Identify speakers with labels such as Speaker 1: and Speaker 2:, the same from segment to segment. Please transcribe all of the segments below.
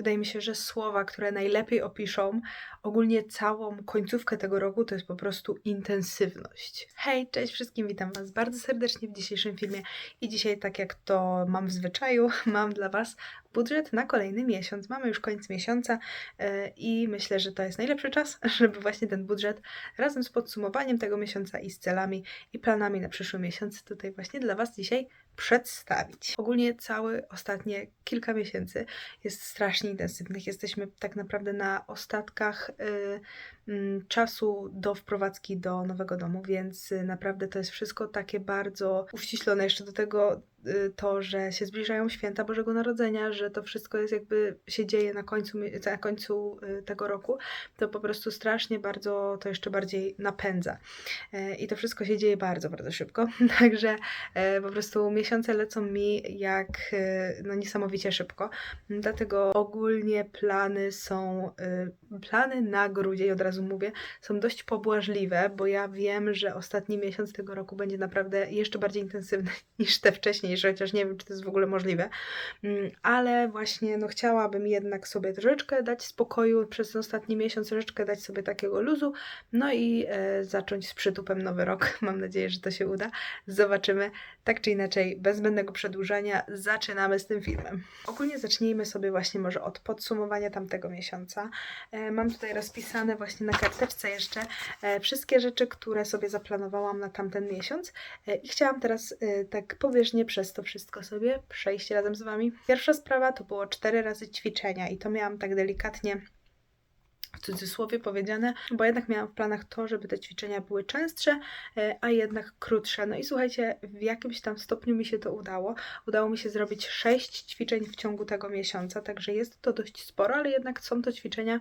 Speaker 1: Wydaje mi się, że słowa, które najlepiej opiszą ogólnie całą końcówkę tego roku, to jest po prostu intensywność. Hej, cześć wszystkim, witam Was bardzo serdecznie w dzisiejszym filmie i dzisiaj, tak jak to mam w zwyczaju, mam dla Was budżet na kolejny miesiąc. Mamy już koniec miesiąca e, i myślę, że to jest najlepszy czas, żeby właśnie ten budżet razem z podsumowaniem tego miesiąca i z celami i planami na przyszły miesiąc tutaj właśnie dla Was dzisiaj przedstawić. Ogólnie całe ostatnie kilka miesięcy jest strasznie intensywnych. Jesteśmy tak naprawdę na ostatkach y, y, czasu do wprowadzki do nowego domu, więc y, naprawdę to jest wszystko takie bardzo uściślone. Jeszcze do tego to, że się zbliżają święta Bożego Narodzenia, że to wszystko jest jakby się dzieje na końcu, na końcu y, tego roku, to po prostu strasznie bardzo to jeszcze bardziej napędza. Y, I to wszystko się dzieje bardzo, bardzo szybko. Także po prostu miesiące lecą mi jak no niesamowicie szybko. Dlatego ogólnie plany są, plany na grudzień, od razu mówię, są dość pobłażliwe, bo ja wiem, że ostatni miesiąc tego roku będzie naprawdę jeszcze bardziej intensywny niż te wcześniej wcześniejsze, chociaż nie wiem, czy to jest w ogóle możliwe, mm, ale właśnie no, chciałabym jednak sobie troszeczkę dać spokoju przez ostatni miesiąc, troszeczkę dać sobie takiego luzu, no i e, zacząć z przytupem nowy rok. Mam nadzieję, że to się uda. Zobaczymy. Tak czy inaczej, bez zbędnego przedłużania, zaczynamy z tym filmem. Ogólnie zacznijmy sobie właśnie może od podsumowania tamtego miesiąca. E, mam tutaj rozpisane właśnie na karteczce jeszcze e, wszystkie rzeczy, które sobie zaplanowałam na tamten miesiąc e, i chciałam teraz e, tak powierzchnie przez przez to wszystko sobie przejść razem z Wami. Pierwsza sprawa to było cztery razy ćwiczenia i to miałam tak delikatnie w cudzysłowie powiedziane, bo jednak miałam w planach to, żeby te ćwiczenia były częstsze, e, a jednak krótsze. No i słuchajcie, w jakimś tam stopniu mi się to udało. Udało mi się zrobić sześć ćwiczeń w ciągu tego miesiąca, także jest to dość sporo, ale jednak są to ćwiczenia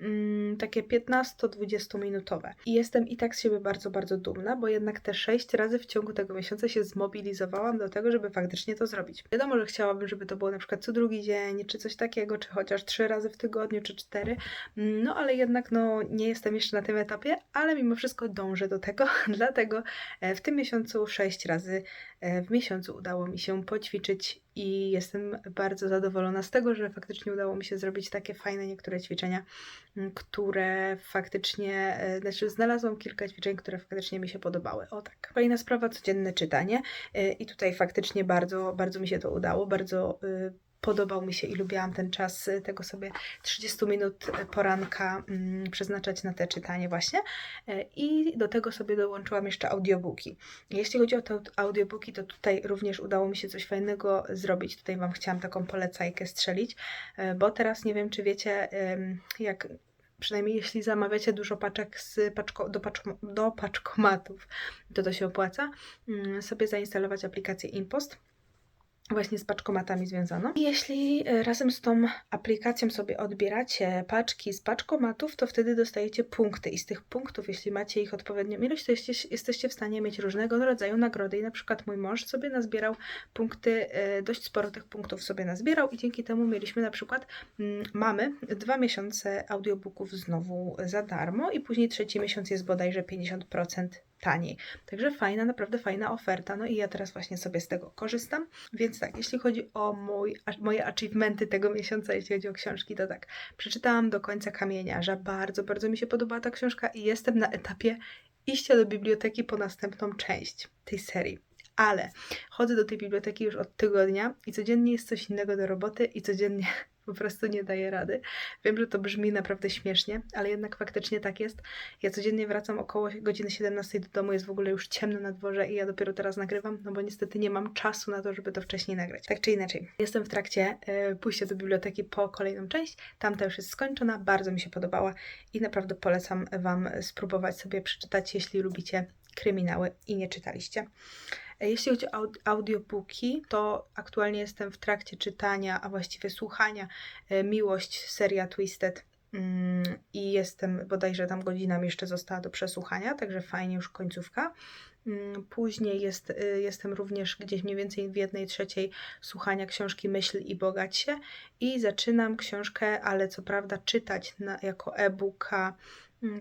Speaker 1: mm, takie 15-20 minutowe. I jestem i tak z siebie bardzo, bardzo dumna, bo jednak te 6 razy w ciągu tego miesiąca się zmobilizowałam do tego, żeby faktycznie to zrobić. Wiadomo, że chciałabym, żeby to było na przykład co drugi dzień, czy coś takiego, czy chociaż 3 razy w tygodniu, czy 4, no ale jednak no, nie jestem jeszcze na tym etapie, ale mimo wszystko dążę do tego, dlatego e, w tym miesiącu 6 razy e, w miesiącu udało mi się poćwiczyć i jestem bardzo zadowolona z tego, że faktycznie udało mi się zrobić takie fajne niektóre ćwiczenia, które faktycznie, e, znaczy znalazłam kilka ćwiczeń, które faktycznie mi się podobały. O tak. Kolejna sprawa, codzienne czytanie e, i tutaj faktycznie bardzo, bardzo mi się to udało, bardzo e, podobał mi się i lubiłam ten czas y, tego sobie 30 minut y, poranka mm, przeznaczać na te czytanie właśnie y, i do tego sobie dołączyłam jeszcze audiobooki. Jeśli chodzi o te audiobooki, to tutaj również udało mi się coś fajnego zrobić. Tutaj Wam chciałam taką polecajkę strzelić, bo teraz nie wiem, czy wiecie, jak przynajmniej jeśli zamawiacie dużo paczek z paczko, do, paczko, do paczkomatów, to to się opłaca, mm, sobie zainstalować aplikację Impost właśnie z paczkomatami związaną. Jeśli e, razem z tą aplikacją sobie odbieracie paczki z paczkomatów, to wtedy dostajecie punkty i z tych punktów, jeśli macie ich odpowiednią ilość, to jesteście, w stanie mieć różnego rodzaju nagrody i na przykład mój mąż sobie nazbierał punkty, e, dość sporo tych punktów sobie nazbierał i dzięki temu mieliśmy na przykład, mm, mamy dwa miesiące audiobooków znowu za darmo i później trzeci miesiąc jest bodajże 50% taniej. Także fajna, naprawdę fajna oferta. No i ja teraz właśnie sobie z tego korzystam. Więc tak, jeśli chodzi o mój, moje achievementy tego miesiąca, jeśli chodzi o książki, to tak, przeczytałam do końca Kamieniarza. Bardzo, bardzo mi się podobała ta książka i jestem na etapie iścia do biblioteki po następną część tej serii. Ale chodzę do tej biblioteki już od tygodnia i codziennie jest coś innego do roboty i codziennie po prostu nie daję rady. Wiem, że to brzmi naprawdę śmiesznie, ale jednak faktycznie tak jest. Ja codziennie wracam około godziny 17 do domu, jest w ogóle już ciemno na dworze i ja dopiero teraz nagrywam, no bo niestety nie mam czasu na to, żeby to wcześniej nagrać. Tak czy inaczej, jestem w trakcie y, pójścia do biblioteki po kolejną część. Tamta już jest skończona, bardzo mi się podobała i naprawdę polecam Wam spróbować sobie przeczytać, jeśli lubicie kryminały i nie czytaliście. E, jeśli chodzi o audiobooki, to aktualnie jestem w trakcie czytania, a właściwie słuchania e, Miłość, seria Twisted. Mm, I jestem, bodajże tam godzina mi jeszcze została do przesłuchania, także fajnie już końcówka. Mm, później jest, y, jestem również gdzieś mniej więcej w jednej trzeciej słuchania książki Myśl i Bogać się i zaczynam książkę, ale co prawda czytać na, jako e-booka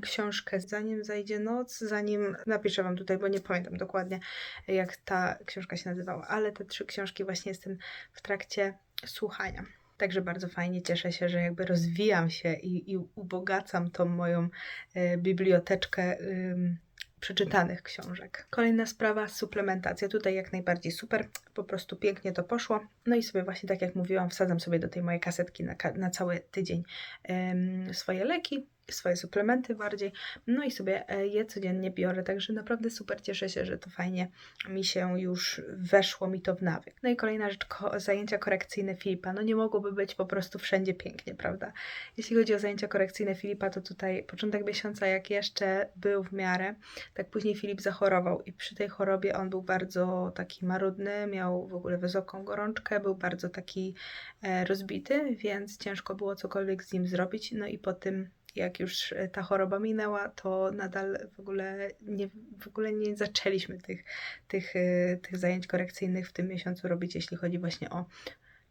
Speaker 1: książkę Zanim zajdzie noc, zanim napiszę Wam tutaj, bo nie pamiętam dokładnie jak ta książka się nazywała, ale te trzy książki właśnie jestem w trakcie słuchania. Także bardzo fajnie cieszę się, że jakby rozwijam się i, i ubogacam tą moją e, biblioteczkę ym, przeczytanych książek. Kolejna sprawa, suplementacja. Tutaj jak najbardziej super, po prostu pięknie to poszło. No i sobie właśnie tak jak mówiłam, wsadzam sobie do tej mojej kasetki na, na cały tydzień ym, swoje leki, swoje suplementy bardziej, no i sobie e, je codziennie biorę, także naprawdę super cieszę się, że to fajnie mi się już weszło mi to w nawyk. No i kolejna rzecz, ko- zajęcia korekcyjne Filipa, no nie mogłoby być po prostu wszędzie pięknie, prawda? Jeśli chodzi o zajęcia korekcyjne Filipa, to tutaj początek miesiąca jak jeszcze był w miarę, tak później Filip zachorował i przy tej chorobie on był bardzo taki marudny, miał w ogóle wysoką gorączkę, był bardzo taki e, rozbity, więc ciężko było cokolwiek z nim zrobić, no i po tym jak już e, ta choroba minęła, to nadal w ogóle nie, w ogóle nie zaczęliśmy tych, tych, e, tych zajęć korekcyjnych w tym miesiącu robić, jeśli chodzi właśnie o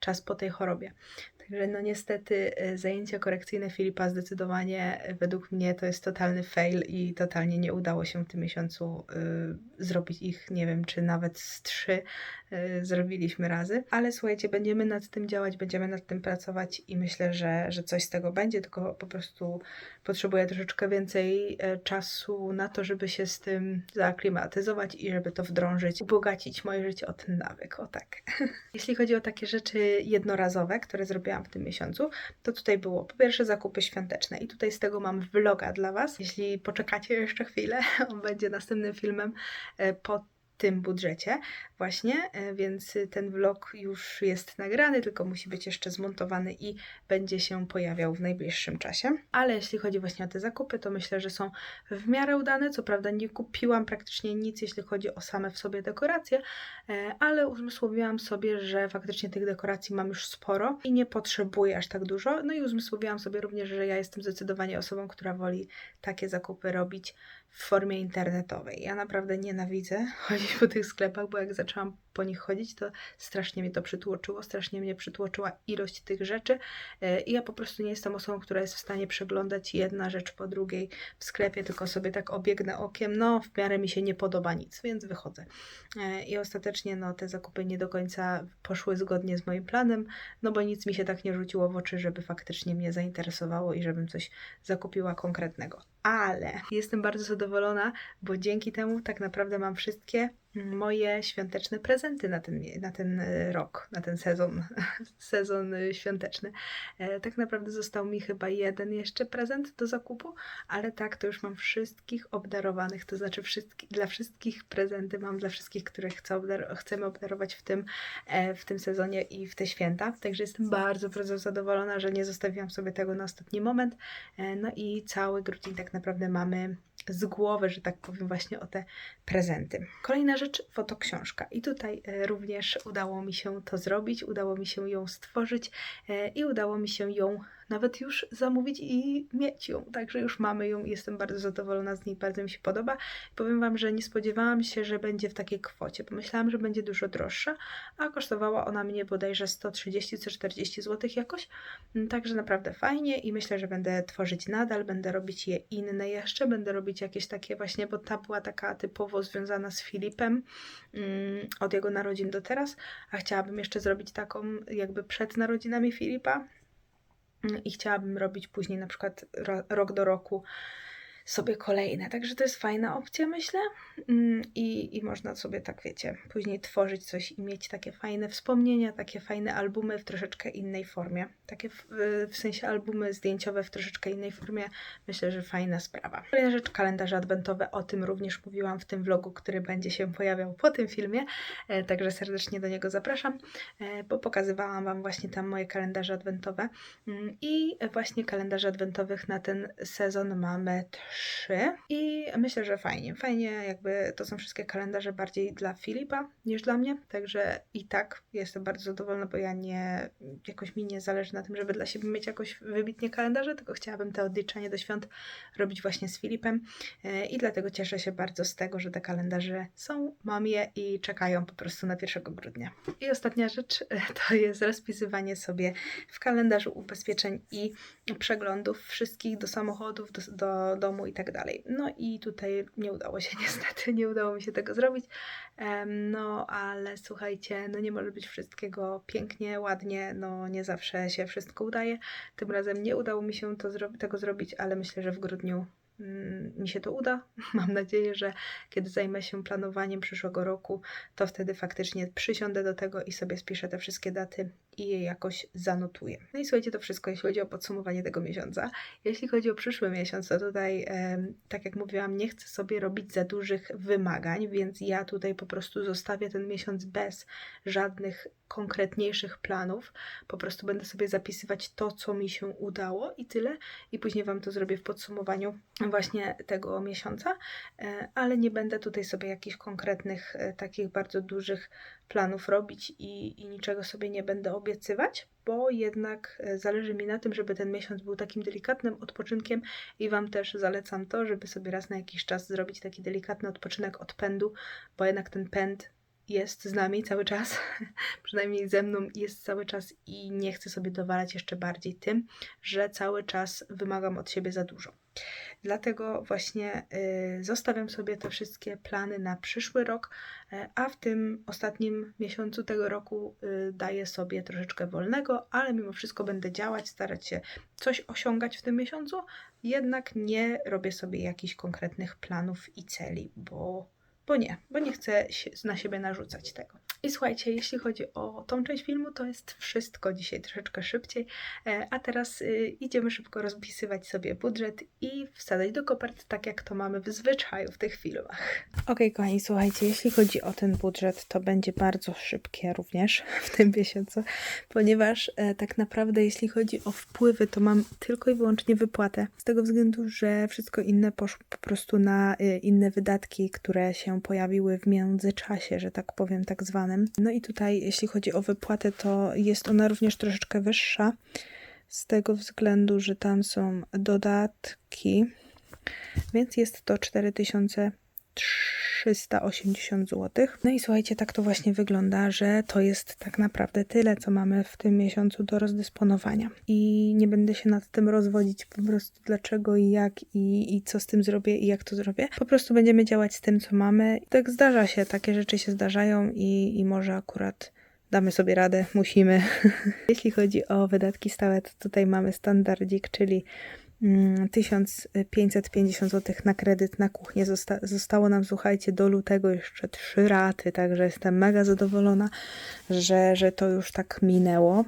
Speaker 1: czas po tej chorobie. Także no niestety e, zajęcia korekcyjne Filipa zdecydowanie e, według mnie to jest totalny fail i totalnie nie udało się w tym miesiącu y, zrobić ich, nie wiem, czy nawet z trzy y, zrobiliśmy razy. Ale słuchajcie, będziemy nad tym działać, będziemy nad tym pracować i myślę, że, że coś z tego będzie, tylko po prostu potrzebuję troszeczkę więcej e, czasu na to, żeby się z tym zaaklimatyzować i żeby to wdrążyć, ubogacić moje życie o ten nawyk, o tak. Jeśli chodzi o takie rzeczy jednorazowe, które zrobiłam w tym miesiącu, to tutaj było po pierwsze zakupy świąteczne i tutaj z tego mam vloga dla Was. Jeśli poczekacie jeszcze chwilę, on będzie następnym filmem e, po tym budżecie właśnie, e, więc ten vlog już jest nagrany, tylko musi być jeszcze zmontowany i będzie się pojawiał w najbliższym czasie. Ale jeśli chodzi właśnie o te zakupy, to myślę, że są w miarę udane. Co prawda nie kupiłam praktycznie nic, jeśli chodzi o same w sobie dekoracje, e, ale uzmysłowiłam sobie, że faktycznie tych dekoracji mam już sporo i nie potrzebuję aż tak dużo. No i uzmysłowiłam sobie również, że ja jestem zdecydowanie osobą, która woli takie zakupy robić w formie internetowej. Ja naprawdę nienawidzę chodzić po tych sklepach, bo jak zaczęłam po nich chodzić, to strasznie mnie to przytłoczyło, strasznie mnie przytłoczyła ilość tych rzeczy e, i ja po prostu nie jestem osobą, która jest w stanie przeglądać jedna rzecz po drugiej w sklepie, tylko sobie tak obiegnę okiem, no w miarę mi się nie podoba nic, więc wychodzę. E, I ostatecznie no te zakupy nie do końca poszły zgodnie z moim planem, no bo nic mi się tak nie rzuciło w oczy, żeby faktycznie mnie zainteresowało i żebym coś zakupiła konkretnego. Ale jestem bardzo zadowolona, bo dzięki temu tak naprawdę mam wszystkie moje świąteczne prezenty na ten, na ten e, rok, na ten sezon, sezon e, świąteczny. E, tak naprawdę został mi chyba jeden jeszcze prezent do zakupu, ale tak, to już mam wszystkich obdarowanych, to znaczy wszystkich, dla wszystkich prezenty mam dla wszystkich, które chcę obdar chcemy obdarować w tym, w tym sezonie i w te święta. Także jestem bardzo, bardzo zadowolona, że nie zostawiłam sobie tego na ostatni moment. No i cały grudzień tak naprawdę mamy z głowy, że tak powiem, właśnie o te prezenty. Kolejna rzecz, fotoksiążka. I tutaj e, również udało mi się to zrobić, udało mi się ją stworzyć e, i udało mi się ją nawet już zamówić i mieć ją. Także już mamy ją i jestem bardzo zadowolona z niej, bardzo mi się podoba. Powiem Wam, że nie spodziewałam się, że będzie w takiej kwocie. Pomyślałam, że będzie dużo droższa, a kosztowała ona mnie bodajże 130-140 zł jakoś. Także naprawdę fajnie i myślę, że będę tworzyć nadal, będę robić je inne jeszcze, będę robić jakieś takie właśnie, bo ta była taka typowo związana z Filipem mm, od jego narodzin do teraz, a chciałabym jeszcze zrobić taką jakby przed narodzinami Filipa, i chciałabym robić później na przykład ro, rok do roku sobie kolejne. Także to jest fajna opcja, myślę. Mm, I, I można sobie tak, wiecie, później tworzyć coś i mieć takie fajne wspomnienia, takie fajne albumy w troszeczkę innej formie. Takie w, w sensie albumy zdjęciowe w troszeczkę innej formie. Myślę, że fajna sprawa. Kolejna rzecz, kalendarze adwentowe. O tym również mówiłam w tym vlogu, który będzie się pojawiał po tym filmie. E, także serdecznie do niego zapraszam, e, bo pokazywałam Wam właśnie tam moje kalendarze adwentowe. Mm, I właśnie kalendarze adwentowych na ten sezon mamy i myślę, że fajnie. Fajnie jakby to są wszystkie kalendarze bardziej dla Filipa niż dla mnie, także i tak jestem bardzo zadowolona, bo ja nie, jakoś mi nie zależy na tym, żeby dla siebie mieć jakoś wybitnie kalendarze, tylko chciałabym te odliczenie do świąt robić właśnie z Filipem e, i dlatego cieszę się bardzo z tego, że te kalendarze są, mam je i czekają po prostu na 1 grudnia. I ostatnia rzecz e, to jest rozpisywanie sobie w kalendarzu ubezpieczeń i przeglądów wszystkich do samochodów, do, do domu domu i tak dalej. No i tutaj nie udało się niestety, nie udało mi się tego zrobić. No ale słuchajcie, no nie może być wszystkiego pięknie, ładnie, no nie zawsze się wszystko udaje. Tym razem nie udało mi się to tego zrobić, ale myślę, że w grudniu mm, mi się to uda. Mam nadzieję, że kiedy zajmę się planowaniem przyszłego roku, to wtedy faktycznie przysiądę do tego i sobie spiszę te wszystkie daty i je jakoś zanotuję. No i słuchajcie, to wszystko, jeśli chodzi o podsumowanie tego miesiąca. Jeśli chodzi o przyszły miesiąc, to tutaj, tak jak mówiłam, nie chcę sobie robić za dużych wymagań, więc ja tutaj po prostu zostawię ten miesiąc bez żadnych konkretniejszych planów. Po prostu będę sobie zapisywać to, co mi się udało i tyle. I później Wam to zrobię w podsumowaniu właśnie tego miesiąca, e, ale nie będę tutaj sobie jakichś konkretnych, e, takich bardzo dużych planów robić i, i niczego sobie nie będę obiecywać, bo jednak e, zależy mi na tym, żeby ten miesiąc był takim delikatnym odpoczynkiem i Wam też zalecam to, żeby sobie raz na jakiś czas zrobić taki delikatny odpoczynek od pędu, bo jednak ten pęd jest z nami cały czas, przynajmniej ze mną jest cały czas i nie chcę sobie dowalać jeszcze bardziej tym, że cały czas wymagam od siebie za dużo. Dlatego właśnie y, zostawiam sobie te wszystkie plany na przyszły rok, y, a w tym ostatnim miesiącu tego roku y, daję sobie troszeczkę wolnego, ale mimo wszystko będę działać, starać się coś osiągać w tym miesiącu, jednak nie robię sobie jakichś konkretnych planów i celi, bo, bo nie, bo nie chcę na siebie narzucać tego. I słuchajcie, jeśli chodzi o tą część filmu, to jest wszystko dzisiaj troszeczkę szybciej, e, a teraz y, idziemy szybko rozpisywać sobie budżet i wsadzać do kopert, tak jak to mamy w zwyczaju w tych filmach. Okej, kochani, słuchajcie, jeśli chodzi o ten budżet, to będzie bardzo szybkie również w tym miesiącu, ponieważ e, tak naprawdę jeśli chodzi o wpływy, to mam tylko i wyłącznie wypłatę, z tego względu, że wszystko inne poszło po prostu na e, inne wydatki, które się pojawiły w międzyczasie, że tak powiem, tak No i tutaj, jeśli chodzi o wypłatę, to jest ona również troszeczkę wyższa, z tego względu, że tam są dodatki, więc jest to 4380 zł. No i słuchajcie, tak to właśnie wygląda, że to jest tak naprawdę tyle, co mamy w tym miesiącu do rozdysponowania. I nie będę się nad tym rozwodzić po prostu dlaczego i jak i, i co z tym zrobię i jak to zrobię. Po prostu będziemy działać z tym, co mamy. Tak zdarza się, takie rzeczy się zdarzają i, i może akurat damy sobie radę, musimy. Jeśli chodzi o wydatki stałe, to tutaj mamy standardzik, czyli 1550 zł na kredyt na kuchnię. Zosta zostało nam, słuchajcie, do lutego jeszcze trzy raty, także jestem mega zadowolona, że, że to już tak minęło.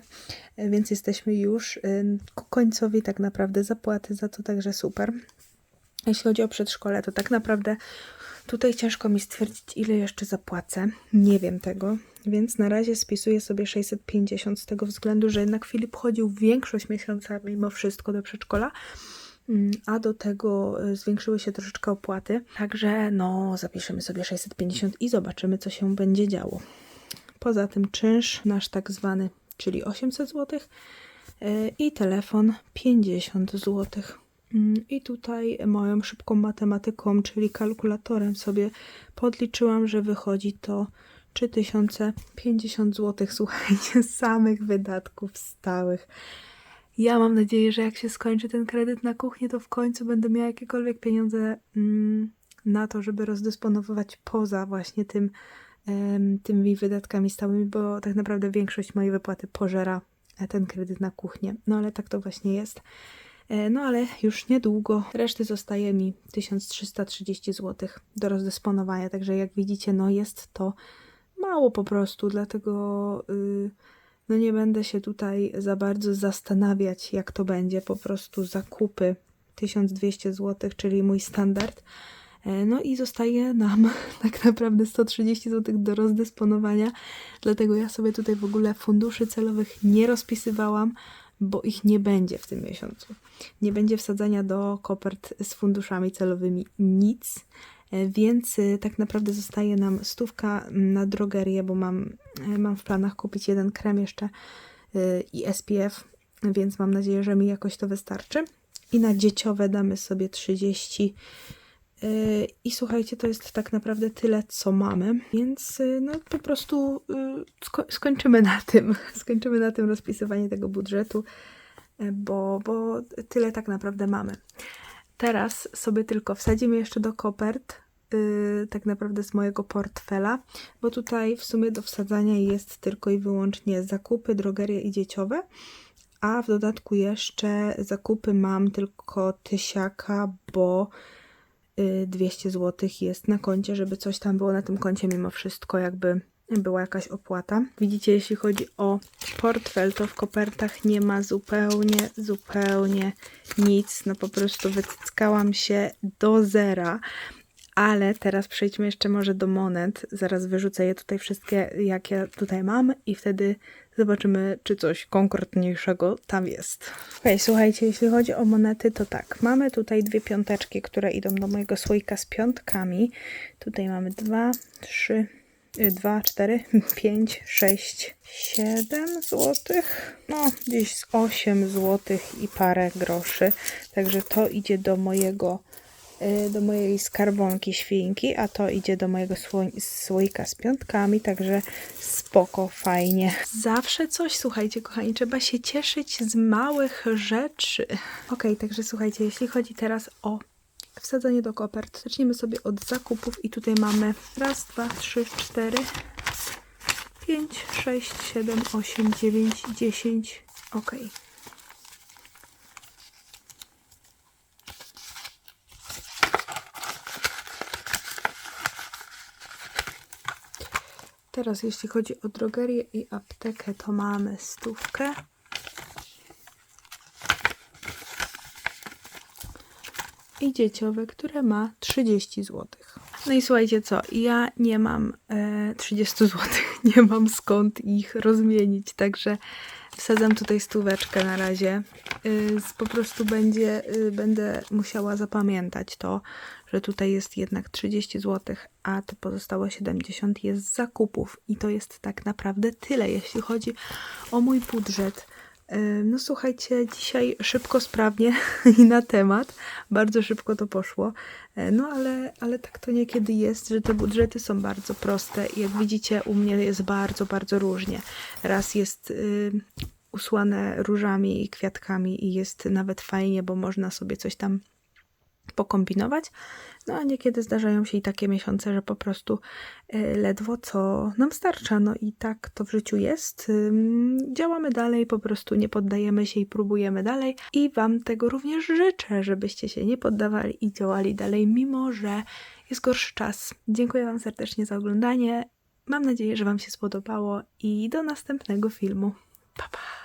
Speaker 1: E, Więc jesteśmy już y, końcowi tak naprawdę zapłaty za to, także super. Jeśli chodzi o przedszkole, to tak naprawdę tutaj ciężko mi stwierdzić, ile jeszcze zapłacę. Nie wiem tego, więc na razie spisuję sobie 650 z tego względu, że jednak Filip chodził większość miesiąca mimo wszystko do przedszkola. Mm, A do tego y, zwiększyły się troszeczkę opłaty. Także no, zapiszemy sobie 650 i zobaczymy, co się będzie działo. Poza tym czynsz nasz tak zwany, czyli 800 zł i telefon 50 zł. Mm, I tutaj moją szybką matematyką, czyli kalkulatorem sobie podliczyłam, że wychodzi to 3050 zł, słuchajcie, samych wydatków stałych. Ja mam nadzieję, że jak się skończy ten kredyt na kuchnię, to w końcu będę miała jakiekolwiek pieniądze mm, na to, żeby rozdysponowywać poza właśnie tym, tymi wydatkami stałymi, bo tak naprawdę większość mojej wypłaty pożera e, ten kredyt na kuchnię. No ale tak to właśnie jest. E, No ale już niedługo reszty zostaje mi 1330 zł do rozdysponowania, także jak widzicie, no jest to mało po prostu, dlatego y, no nie będę się tutaj za bardzo zastanawiać, jak to będzie. Po prostu zakupy 1200 zł, czyli mój standard. E, No i zostaje nam tak naprawdę 130 zł do rozdysponowania, dlatego ja sobie tutaj w ogóle funduszy celowych nie rozpisywałam, bo ich nie będzie w tym miesiącu. Nie będzie wsadzania do kopert z funduszami celowymi nic, więc y, tak naprawdę zostaje nam stówka na drogerię, bo mam, e, mam w planach kupić jeden krem jeszcze i SPF, więc mam nadzieję, że mi jakoś to wystarczy. I na dzieciowe damy sobie 30 Yy, I słuchajcie, to jest tak naprawdę tyle, co mamy, więc no po prostu sko- skończymy na tym. Skończymy na tym rozpisywanie tego budżetu, bo, bo tyle tak naprawdę mamy. teraz sobie tylko wsadzimy jeszcze do kopert, yy, tak naprawdę z mojego portfela, bo tutaj w sumie do wsadzania jest tylko i wyłącznie zakupy, drogerie i dzieciowe, a w dodatku jeszcze zakupy mam tylko tysiaka, bo y, 200 zł jest na koncie, żeby coś tam było na tym koncie mimo wszystko, jakby była jakaś opłata. Widzicie, jeśli chodzi o portfel, to w kopertach nie ma zupełnie, zupełnie nic. No po prostu wycyckałam się do zera. Ale teraz przejdźmy jeszcze może do monet. Zaraz wyrzucę je tutaj wszystkie, jakie tutaj mam i wtedy zobaczymy, czy coś konkretniejszego tam jest. Okej, słuchajcie, jeśli chodzi o monety, to tak. Mamy tutaj dwie piąteczki, które idą do mojego słoika z piątkami. Tutaj mamy dwa, trzy, y, dwa, cztery, pięć, sześć, siedem złotych. No, gdzieś z osiem złotych i parę groszy. Także to idzie do mojego do mojej skarbonki świnki, a to idzie do mojego sło- słoika z piątkami, także spoko, fajnie. Zawsze coś, słuchajcie, kochani, trzeba się cieszyć z małych rzeczy. Okej, także słuchajcie, jeśli chodzi teraz o wsadzanie do kopert, zaczniemy sobie od zakupów i tutaj mamy raz, dwa, trzy, cztery, pięć, sześć, siedem, osiem, dziewięć, dziesięć. Okej. Teraz jeśli chodzi o drogerię i aptekę, to mamy stówkę. I dzieciowe, które ma 30 zł. No i słuchajcie co, ja nie mam e, 30 zł, nie mam skąd ich rozmienić, także wsadzam tutaj stóweczkę na razie. Y, po prostu będzie, y, będę musiała zapamiętać to, że tutaj jest jednak 30 zł, a te pozostałe 70 jest z zakupów i to jest tak naprawdę tyle, jeśli chodzi o mój budżet. No słuchajcie, dzisiaj szybko, sprawnie i na temat. Bardzo szybko to poszło. Y, No ale, ale tak to niekiedy jest, że te budżety są bardzo proste jak widzicie u mnie jest bardzo, bardzo różnie. Raz jest y, usłane różami i kwiatkami i jest nawet fajnie, bo można sobie coś tam pokombinować. No a niekiedy zdarzają się i takie miesiące, że po prostu y, ledwo co nam starcza. No i tak to w życiu jest. Działamy dalej, po prostu nie poddajemy się i próbujemy dalej. I Wam tego również życzę, żebyście się nie poddawali i działali dalej, mimo że jest gorszy czas. Dziękuję Wam serdecznie za oglądanie. Mam nadzieję, że Wam się spodobało i do następnego filmu. Pa, pa!